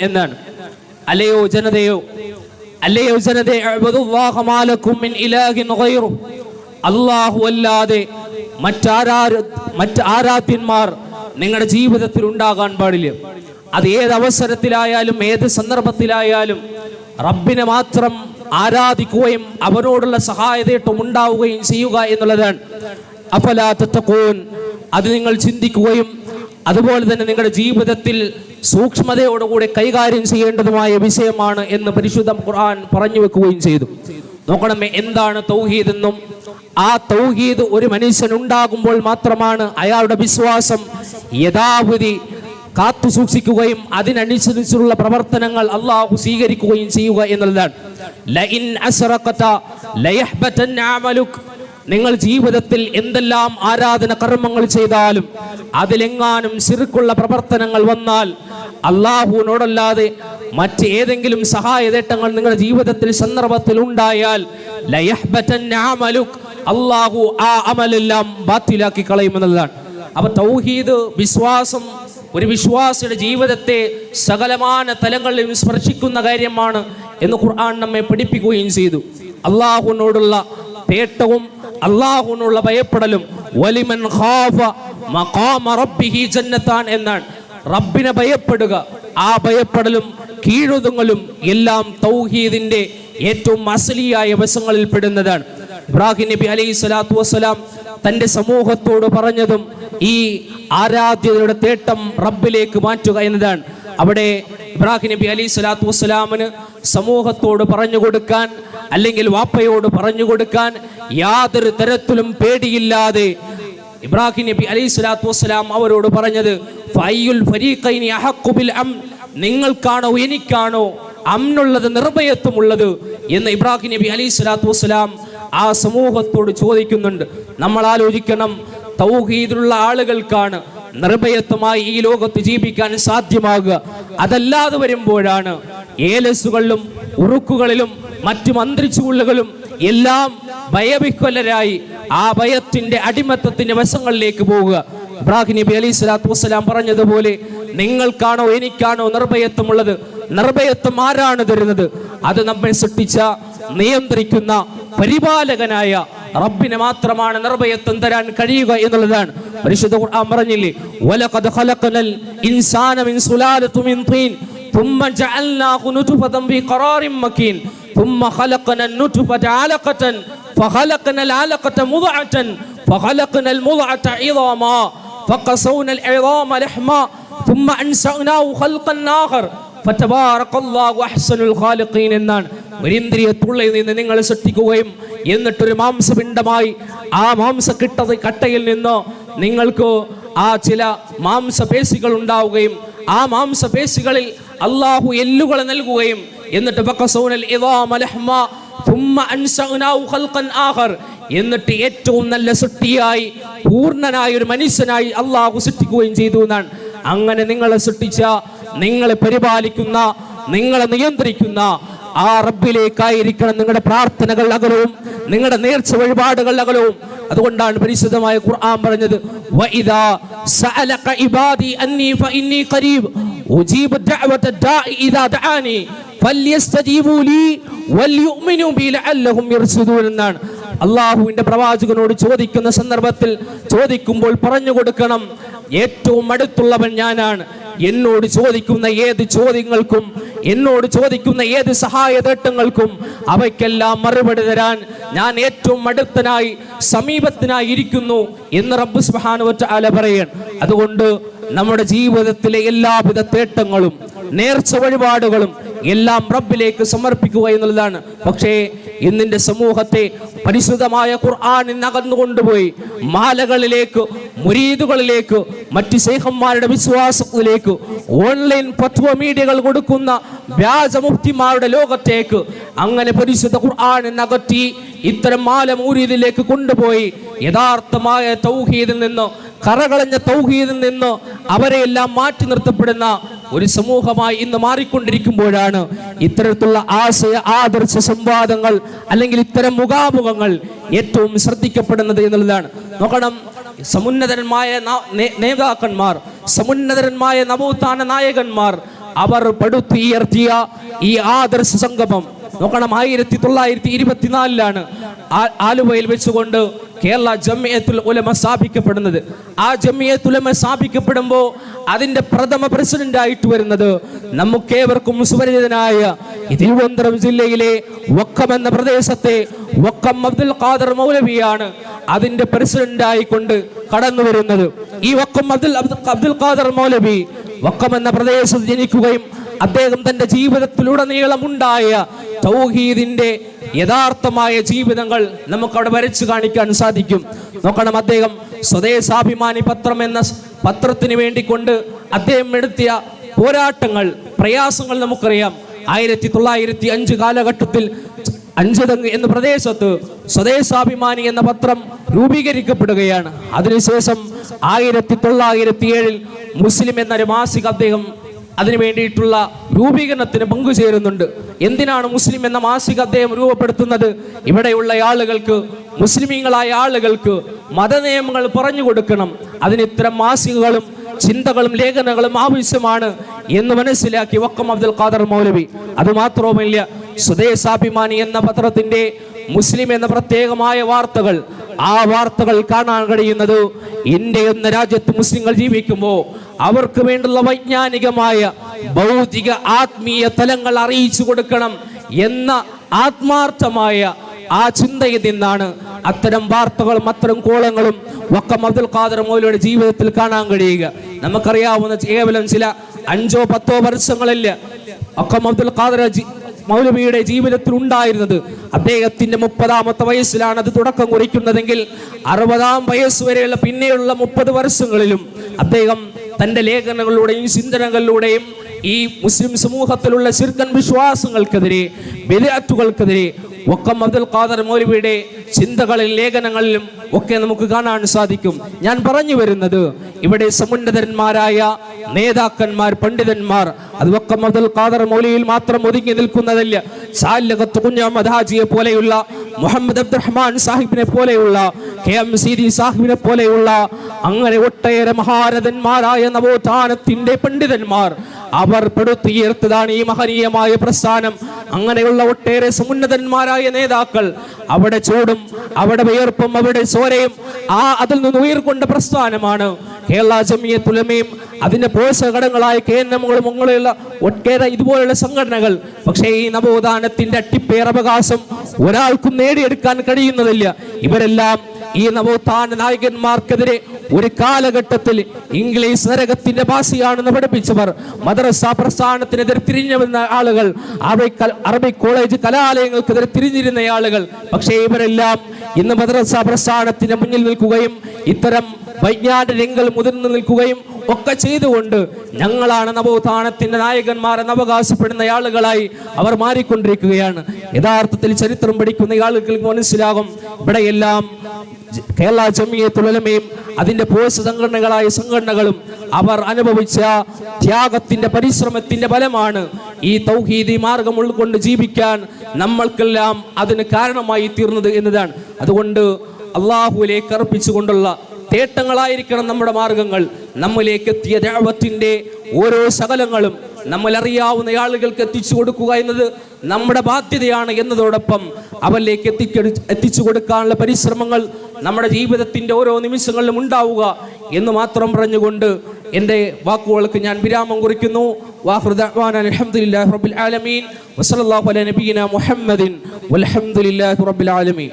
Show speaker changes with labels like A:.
A: എന്നാണ്. അല്ലയോ ജനതയോ അല്ലയോ ജനതയെ അല്ലാതെ മറ്റാരാ മറ്റ് ആരാധ്യന്മാർ നിങ്ങളുടെ ജീവിതത്തിൽ ഉണ്ടാകാൻ പാടില്ല. അത് ഏത് അവസരത്തിലായാലും ഏത് സന്ദർഭത്തിലായാലും റബ്ബിനെ മാത്രം ആരാധിക്കുകയും അവനോടുള്ള സഹായതേട്ടം ഉണ്ടാവുകയും ചെയ്യുക എന്നുള്ളതാണ്. അഫലാ തത്തഖൂൻ അത് നിങ്ങൾ ചിന്തിക്കുകയും അതുപോലെ തന്നെ നിങ്ങളുടെ ജീവിതത്തിൽ സൂക്ഷ്മതയോടുകൂടി കൈകാര്യം ചെയ്യേണ്ടതുമായ വിഷയമാണ് എന്ന് പരിശുദ്ധ ഖുർആൻ പറഞ്ഞു വെക്കുകയും ചെയ്തു. നോക്കണമേ എന്താണ് തൗഹീദ് എന്നും? ആ തൗഹീദ് ഒരു മനുഷ്യൻ ഉണ്ടാകുമ്പോൾ മാത്രമാണ് അയാളുടെ വിശ്വാസം യഥാവധി കാത്തു സൂക്ഷിക്കുകയും അതിനനുസരിച്ചുള്ള പ്രവർത്തനങ്ങൾ അള്ളാഹു സ്വീകരിക്കുകയും ചെയ്യുക എന്നുള്ളതാണ്. നിങ്ങൾ ജീവിതത്തിൽ എന്തെല്ലാം ആരാധന കർമ്മങ്ങൾ ചെയ്താലും അതിലെങ്ങാനും ശിർക്കുള്ള പ്രവർത്തനങ്ങൾ വന്നാൽ അള്ളാഹുവിനോടല്ലാതെ മറ്റ് ഏതെങ്കിലും സഹായതേട്ടങ്ങൾ നിങ്ങളുടെ ജീവിതത്തിൽ സന്ദർഭത്തിൽ ഉണ്ടായാൽ അള്ളാഹു ആ അമലെല്ലാം ബാത്തിലാക്കി കളയുമെന്നതാണ്. അപ്പൊ തൗഹീദ് വിശ്വാസം ഒരു വിശ്വാസിയുടെ ജീവിതത്തെ സകലമാന തലങ്ങളിലും സ്പർശിക്കുന്ന കാര്യമാണ് എന്ന് ഖുർആൻ നമ്മെ പഠിപ്പിക്കുകയും ചെയ്തു. അള്ളാഹുവിനോടുള്ള തേട്ടവും അള്ളാഹുവിനുള്ള ഭയപ്പെടലും വലിമൻ എന്നാണ്. റബ്ബിനെ ഭയപ്പെടുക ആ ഭയപ്പെടലും കീഴുതുങ്ങലും എല്ലാം തൗഹീദിന്റെ ഏറ്റവും അസലിയായ വശങ്ങളിൽ പെടുന്നതാണ്. ഇബ്രാഹിം നബി അലൈഹി സ്വലാത്തു വസ്സലാം തന്റെ സമൂഹത്തോട് പറഞ്ഞതും ഈ ആരാധ്യതയുടെ തേട്ടം റബ്ബിലേക്ക് മാറ്റുക എന്നതാണ്. അവിടെ ഇബ്രാഹിം നബി അലൈഹി സ്വലാത്തു വസ്സലാമിന് സമൂഹത്തോട് പറഞ്ഞു കൊടുക്കാൻ അല്ലെങ്കിൽ വാപ്പയോട് പറഞ്ഞു കൊടുക്കാൻ യാതൊരു തരത്തിലും പേടിയില്ലാതെ ഇബ്രാഹിം നബി അലൈഹി സ്വലാത്തു വസ്സലാം അവരോട് പറഞ്ഞത് നിങ്ങൾക്കാണോ എനിക്കാണോ അമ്നുള്ളത് നിർഭയത്വമുള്ളത് എന്ന് ഇബ്രാഹിം നബി അലൈഹി സ്വലാത്തു വസ്സലാം ആ സമൂഹത്തോട് ചോദിക്കുന്നുണ്ട്. നമ്മൾ ആലോചിക്കണം തൗഹീദിലുള്ള ആളുകൾക്കാണ് നിർഭയത്വമായി ഈ ലോകത്ത് ജീവിക്കാൻ സാധ്യമാകുക. അതല്ലാതെ വരുമ്പോഴാണ് ഏലസുകളിലും ഉറുക്കുകളിലും മറ്റു മന്ത്രിച്ചുള്ളുകളും എല്ലാം ഭയവിക്കൊല്ലരായി ആ ഭയത്തിന്റെ അടിമത്തത്തിന്റെ വശങ്ങളിലേക്ക് പോവുക ഇബ്രാഹിം നബി അലൈഹി സ്വലാത്തു വസ്സലാം പറഞ്ഞതുപോലെ നിങ്ങൾക്കാണോ എനിക്കാണോ നിർഭയത്വമുള്ളത് നിർഭയത്വം ആരാണ് തരുന്നത് അത് നമ്മെ സൃഷ്ടിച്ച നിയന്ത്രിക്കുന്ന പരിപാലകനായ റബ്ബിനെ മാത്രമാണ് നിർഭയത്വം തരാൻ കഴിയുക എന്നുള്ളതാണ് പരിശുദ്ധ ഖുർആൻ പറഞ്ഞില്ലേ വലഖദ് ഖലഖനൽ ഇൻസാന മിൻ സുലാലത്തി മിൻ തീൻ ثم جعلناه نطفة في قرار مكين ثم خلقنا النطفة علقة فخلقنا العلقة مضعة فخلقنا المضعة عظاما فقصونا العظام لحما ثم أنشأناه خلقا آخر ഫതബാറക്കല്ലാഹു അഹ്സനുൽ ഖാലിഖീൻ എന്നാണ് ഒരു ഇന്ദ്രിയത്തുള്ളിൽ നിന്ന് നിങ്ങൾ സൃഷ്ടിക്കുകയും എന്നിട്ടൊരു മാംസപിണ്ഡമായി ആ മാംസക്കിട്ടത് കട്ടയിൽ നിന്ന് നിങ്ങൾക്ക് ആ ചില മാംസപേശികൾ ഉണ്ടാവുകയും ആ മാംസപേശികളിൽ അള്ളാഹു എല്ലുകൾ നൽകുകയും എന്നിട്ട് എന്നിട്ട് ഏറ്റവും നല്ല സൃഷ്ടിയായി പൂർണനായ ഒരു മനുഷ്യനായി അള്ളാഹു സൃഷ്ടിക്കുകയും ചെയ്തു എന്നാണ്. അങ്ങനെ നിങ്ങളെ സൃഷ്ടിച്ച നിങ്ങളെ പരിപാലിക്കുന്ന നിങ്ങളെ നിയന്ത്രിക്കുന്ന ആ റബ്ബിലേക്കായിരിക്കണം നിങ്ങളുടെ പ്രാർത്ഥനകൾ അകലവും നിങ്ങളുടെ നേർച്ച വഴിപാടുകൾ അകലവും. അതുകൊണ്ടാണ് പരിശുദ്ധമായ ഖുർആൻ പറഞ്ഞത് ഇബാദി അന്നി ഫഇന്നി ഖരീബ് ഉജീബു ദഅവത ദാഇ ഇദാ ദആനി എന്നാണ് അള്ളാഹുവിന്റെ പ്രവാചകനോട് ചോദിക്കുന്ന സന്ദർഭത്തിൽ ചോദിക്കുമ്പോൾ പറഞ്ഞു കൊടുക്കണം ഏറ്റവും അടുത്തുള്ളവൻ ഞാനാണ്. എന്നോട് ചോദിക്കുന്ന ഏത് ചോദ്യങ്ങൾക്കും എന്നോട് ചോദിക്കുന്ന ഏത് സഹായ തേട്ടങ്ങൾക്കും അവയ്ക്കെല്ലാം മറുപടി തരാൻ ഞാൻ ഏറ്റവും അടുത്തനായി സമീപത്തിനായി ഇരിക്കുന്നു എന്ന് റബ്ബ് സുബ്ഹാനഹു അല പറയാൻ അതുകൊണ്ട് നമ്മുടെ ജീവിതത്തിലെ എല്ലാവിധ തേട്ടങ്ങളും നേർച്ച വഴിപാടുകളും എല്ലാം റബ്ബിലേക്ക് സമർപ്പിക്കുക എന്നുള്ളതാണ്. പക്ഷേ ഇന്നിന്റെ സമൂഹത്തെ പരിശുദ്ധമായ ഖുർആാനിൽ അകന്നുകൊണ്ടുപോയി മാലകളിലേക്ക് മുരീദുകളിലേക്ക് മറ്റ് ശേഖന്മാരുടെ വിശ്വാസത്തിലേക്ക് ഓൺലൈൻ പത്വ മീഡിയകൾ കൊടുക്കുന്ന വ്യാജമുക്തിമാരുടെ ലോകത്തേക്ക് അങ്ങനെ പരിശുദ്ധ ഖുർആാനിൽ അകറ്റി ഇത്തരം മാല മൂരീദിലേക്ക് കൊണ്ടുപോയി. യഥാർത്ഥമായ തൗഹീദിൽ നിന്ന് കറകളഞ്ഞ തൗഹീദിൽ നിന്ന് അവരെയെല്ലാം മാറ്റി നിർത്തപ്പെടുന്ന ഒരു സമൂഹമായി ഇന്ന് മാറിക്കൊണ്ടിരിക്കുമ്പോഴാണ് ഇത്തരത്തിലുള്ള ആശയ ആദർശ സംവാദങ്ങൾ അല്ലെങ്കിൽ ഇത്തരം മുഖാമുഖങ്ങൾ ഏറ്റവും ശ്രദ്ധിക്കപ്പെടുന്നത് എന്നുള്ളതാണ്. നോക്കണം നേ- നേതാക്കന്മാർ സമുന്നതന്മായ നവോത്ഥാന നായകന്മാർ അവർ പടുത്തുയർത്തിയ ഈ ആദർശ സംഗമം നോക്കണം ആയിരത്തി തൊള്ളായിരത്തി ഇരുപത്തിനാലിലാണ് ആലുവയിൽ വെച്ചുകൊണ്ട് കേരള ജമിയത്തുൽ ഉലമ സ്ഥാപിക്കപ്പെടുന്നത്. ആ ജമിയത്തുൽ ഉലമ സ്ഥാപിക്കപ്പെടുമ്പോൾ അതിന്റെ പ്രഥമ പ്രസിഡന്റ് ആയിട്ട് വരുന്നത് നമുക്കേവർക്കും സുപരിചിതനായ തിരുവനന്തപുരം ജില്ലയിലെ വക്കം എന്ന പ്രദേശത്തെ വക്കം അബ്ദുൽ ഖാദർ മൗലവിയാണ് അതിന്റെ പ്രസിഡന്റ് ആയിക്കൊണ്ട് കടന്നു വരുന്നത്. ഈ വക്കം അബ്ദുൽ- അബ്ദുൽ ഖാദർ മൗലവി വക്കം എന്ന പ്രദേശത്ത് ജനിക്കുകയും അദ്ദേഹം തന്റെ ജീവിതത്തിലുടനീളം ഉണ്ടായ തൗഹീദിന്റെ യഥാർത്ഥമായ ജീവിതങ്ങൾ നമുക്ക് അവിടെ വരച്ചു കാണിക്കാൻ സാധിക്കും. നോക്കണം അദ്ദേഹം സ്വദേശാഭിമാനി പത്രം എന്ന പത്രത്തിന് വേണ്ടി കൊണ്ട് അദ്ദേഹം എടുത്തിയ പോരാട്ടങ്ങൾ പ്രയാസങ്ങൾ നമുക്കറിയാം. ആയിരത്തി തൊള്ളായിരത്തി അഞ്ച് കാലഘട്ടത്തിൽ അഞ്ചുതങ് എന്ന പ്രദേശത്ത് സ്വദേശാഭിമാനി എന്ന പത്രം രൂപീകരിക്കപ്പെടുകയാണ്. അതിനുശേഷം ആയിരത്തി തൊള്ളായിരത്തി ഏഴിൽ മുസ്ലിം എന്നൊരു മാസിക അദ്ദേഹം അതിനു വേണ്ടിയിട്ടുള്ള രൂപീകരണത്തിന് പങ്കുചേരുന്നുണ്ട്. എന്തിനാണ് മുസ്ലിം എന്ന മാസിക അദ്ദേഹം രൂപപ്പെടുത്തുന്നത്? ഇവിടെയുള്ള ആളുകൾക്ക് മുസ്ലിമീങ്ങളായ ആളുകൾക്ക് മത നിയമങ്ങൾ പറഞ്ഞു കൊടുക്കണം. അതിന് ഇത്തരം മാസികകളും ചിന്തകളും ലേഖനങ്ങളും ആവശ്യമാണ് എന്ന് മനസ്സിലാക്കി വക്കം അബ്ദുൽ ഖാദർ മൗലവി. അത് മാത്രവുമില്ല സ്വദേശാഭിമാനി എന്ന പത്രത്തിന്റെ മുസ്ലിം എന്ന പ്രത്യേകമായ വാർത്തകൾ ആ വാർത്തകൾ കാണാൻ കഴിയുന്നത് ഇന്ത്യ എന്ന രാജ്യത്ത് മുസ്ലിങ്ങൾ ജീവിക്കുമ്പോൾ അവർക്ക് വേണ്ടുള്ള വൈജ്ഞാനികമായ ഭൗതിക ആത്മീയ തലങ്ങൾ അറിയിച്ചു കൊടുക്കണം എന്ന ആത്മാർത്ഥമായ ആ ചിന്തയിൽ നിന്നാണ് അത്തരം വാർത്തകളും അത്തരം കോളങ്ങളും വക്കം അബ്ദുൽ ഖാദർ മൗലയുടെ ജീവിതത്തിൽ കാണാൻ കഴിയുക. നമുക്കറിയാവുന്ന കേവലം ചില അഞ്ചോ പത്തോ വർഷങ്ങളില്ല വക്കം അബ്ദുൽ ഖാദർ മൗലവിയുടെ ജീവിതത്തിൽ ഉണ്ടായിരുന്നത്. അദ്ദേഹത്തിന്റെ മുപ്പതാമത്തെ വയസ്സിലാണ് അത് തുടക്കം കുറിക്കുന്നതെങ്കിൽ അറുപതാം വയസ്സ് വരെയുള്ള പിന്നെയുള്ള മുപ്പത് വർഷങ്ങളിലും അദ്ദേഹം തന്റെ ലേഖനങ്ങളിലൂടെയും ചിന്തനകളിലൂടെയും ഈ മുസ്ലിം സമൂഹത്തിലുള്ള ശിർക്കൻ വിശ്വാസങ്ങൾക്കെതിരെ ബലിയാറ്റുകൾക്കെതിരെ വക്കം അബ്ദുൽ ഖാദർ മൗലവിയുടെ ചിന്തകളിൽ ലേഖനങ്ങളിലും ഒക്കെ നമുക്ക് കാണാൻ സാധിക്കും. ഞാൻ പറഞ്ഞു വരുന്നത് ഇവിടെ സമുന്നതന്മാരായ നേതാക്കന്മാർ പണ്ഡിതന്മാർ അത് വക്കം അബ്ദുൽ ഖാദർ മൗലിയിൽ മാത്രം ഒതുങ്ങി നിൽക്കുന്നതല്ല. സാലകത്ത് കുഞ്ഞാമദാജിയെ പോലെയുള്ള മുഹമ്മദ് അബ്ദുറഹ്മാൻ സാഹിബിനെ പോലെയുള്ള കെ എം സീദി സാഹിബിനെ പോലെയുള്ള അങ്ങനെ ഒട്ടേറെ മഹാരഥന്മാരായ നവോത്ഥാനത്തിന്റെ പണ്ഡിതന്മാർ അവർ പടുത്തുയർത്തതാണ് ഈ മഹനീയമായ പ്രസ്ഥാനം. അങ്ങനെയുള്ള ഒട്ടേറെ സമുന്നതന്മാരായ നേതാക്കൾ അവിടെ ചൂടും അവിടെ വിയർപ്പും അവിടെ ചോരയും ആ അതിൽ നിന്ന് ഉയർക്കൊണ്ട പ്രസ്ഥാനമാണ്. കേരള ജമിയത്തുലമയും അതിന്റെ പോഷകടങ്ങളായ കേന്ദ്രങ്ങളും അങ്ങനെയുള്ള ഒട്ടേറെ ഇതുപോലുള്ള സംഘടനകൾ. പക്ഷേ ഈ നവോത്ഥാനത്തിന്റെ അട്ടിപ്പേറവകാശം ഒരാൾക്കും നേടിയെടുക്കാൻ കഴിയുന്നതില്ല. ഇവരെല്ലാം ഈ നവോത്ഥാന നായകന്മാർക്കെതിരെ ഒരു കാലഘട്ടത്തിൽ ഇംഗ്ലീഷ് നരകത്തിന്റെ ഭാഷയാണെന്ന് പഠിപ്പിച്ചവർ മദ്രസ പ്രസ്ഥാനത്തിനെതിരെ തിരിഞ്ഞുവന്ന ആളുകൾ അറബി അറബി കോളേജ് കലാലയങ്ങൾക്കെതിരെ തിരിഞ്ഞിരുന്ന ആളുകൾ. പക്ഷേ ഇവരെല്ലാം ഇന്ന് മദ്രസ പ്രസ്ഥാനത്തിന് മുന്നിൽ നിൽക്കുകയും ഇത്തരം വൈജ്ഞാനിക രംഗങ്ങൾ മുതിർന്നു നിൽക്കുകയും ഒക്കെ ചെയ്തുകൊണ്ട് ഞങ്ങളാണ് നവോത്ഥാനത്തിന്റെ നായകന്മാർ എന്ന് അവകാശപ്പെടുന്ന ആളുകളായി അവർ മാറിക്കൊണ്ടിരിക്കുകയാണ്. യഥാർത്ഥത്തിൽ ചരിത്രം പഠിക്കുന്ന ആളുകൾക്ക് മനസ്സിലാകും ഇവിടെയെല്ലാം കേരള ജമിയത്തുലമയും അതിന്റെ പോസ്റ്റ് സംഘടനകളായ സംഘടനകളും അവർ അനുഭവിച്ച ത്യാഗത്തിന്റെ പരിശ്രമത്തിന്റെ ഫലമാണ് ഈ തൗഹീദി മാർഗം ഉൾക്കൊണ്ട് ജീവിക്കാൻ നമ്മൾക്കെല്ലാം അതിന് കാരണമായി തീർന്നത് എന്നതാണ്. അതുകൊണ്ട് അള്ളാഹുലേക്ക് അർപ്പിച്ചുകൊണ്ടുള്ള തേട്ടങ്ങളായിരിക്കണം നമ്മുടെ മാർഗങ്ങൾ. നമ്മിലേക്ക് എത്തിയ ദൈവത്തിന്റെ ഓരോ ശകലങ്ങളും നമ്മളറിയാവുന്ന ആളുകൾക്ക് എത്തിച്ചു കൊടുക്കുക എന്നത് നമ്മുടെ ബാധ്യതയാണ് എന്നതോടൊപ്പം അവരിലേക്ക് എത്തിച്ചു കൊടുക്കാനുള്ള പരിശ്രമങ്ങൾ നമ്മുടെ ജീവിതത്തിന്റെ ഓരോ നിമിഷങ്ങളിലും ഉണ്ടാവുക എന്ന് മാത്രം പറഞ്ഞുകൊണ്ട് എന്റെ വാക്കുകൾക്ക് ഞാൻ വിരാമം കുറിക്കുന്നു. അലഹമുല്ലാ റബ്ബിൽ ആലമീൻ. വസല്ലല്ലാഹു അലാ നബിയിന മുഹമ്മദിൻ. വൽഹംദുലില്ലാഹി റബ്ബിൽ ആലമീൻ.